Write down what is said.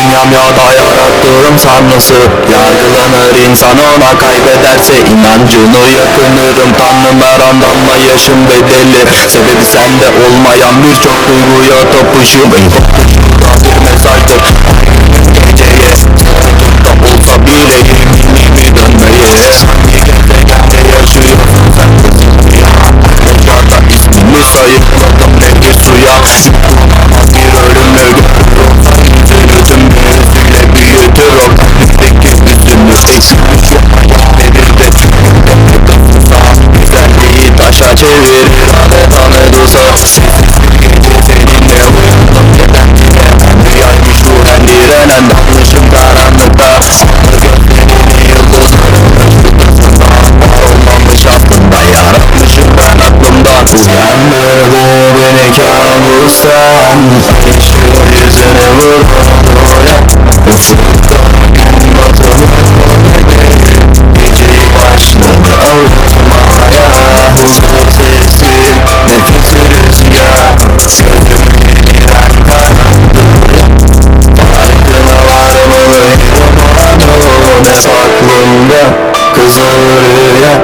dünyamyada yarattığım sanrısı Yargılanır insan ona kaybederse inancını yakınırım. Tanrım her anlamda yaşım bedeli Sebebi sende olmayan birçok duyguya tapışım Eyvah bir mesajdır Geceye Tutumda olsa bile yeminimi dönmeye. Hangi gezegende yaşıyorsun sen kızım ya? Mezarda ismimi sayıkladım nehir suya. carry it Aklımda kızıl rüya